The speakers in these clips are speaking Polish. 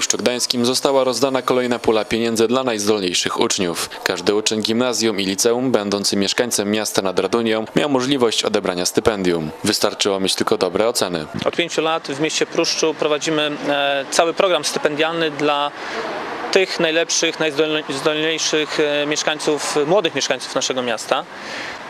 Pruszczu Gdańskim została rozdana kolejna pula pieniędzy dla najzdolniejszych uczniów. Każdy uczeń gimnazjum i liceum, będący mieszkańcem miasta nad Radunią, miał możliwość odebrania stypendium. Wystarczyło mieć tylko dobre oceny. Od pięciu lat w mieście Pruszczu prowadzimy e, cały program stypendialny dla tych najlepszych, najzdolniejszych e, mieszkańców, młodych mieszkańców naszego miasta.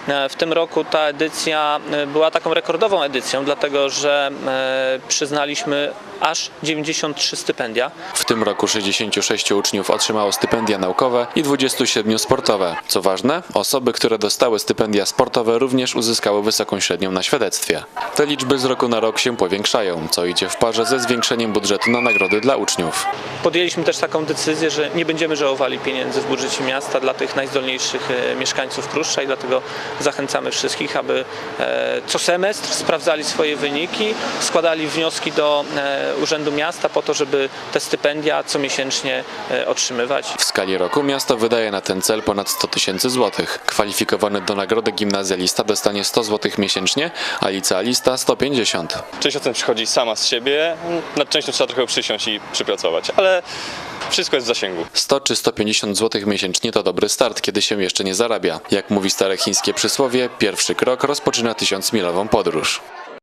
E, W tym roku ta edycja e, była taką rekordową edycją, dlatego że e, przyznaliśmy aż 93 stypendia. W tym roku 66 uczniów otrzymało stypendia naukowe i 27 sportowe. Co ważne, osoby, które dostały stypendia sportowe również uzyskały wysoką średnią na świadectwie. Te liczby z roku na rok się powiększają, co idzie w parze ze zwiększeniem budżetu na nagrody dla uczniów. Podjęliśmy też taką decyzję, że nie będziemy żałowali pieniędzy w budżecie miasta dla tych najzdolniejszych mieszkańców Pruszcza i dlatego zachęcamy wszystkich, aby e, co semestr sprawdzali swoje wyniki, składali wnioski do e, Urzędu Miasta po to, żeby te stypendia comiesięcznie e, otrzymywać. W skali roku miasto wydaje na ten cel ponad 100 tysięcy złotych. Kwalifikowany do nagrody gimnazjalista dostanie 100 złotych miesięcznie, a licealista 150. Część ocen przychodzi sama z siebie, nad częścią trzeba trochę przysiąść i przypracować, ale wszystko jest w zasięgu. 100 czy 150 złotych miesięcznie to dobry start, kiedy się jeszcze nie zarabia. Jak mówi stare chińskie przysłowie, pierwszy krok rozpoczyna tysiącmilową podróż.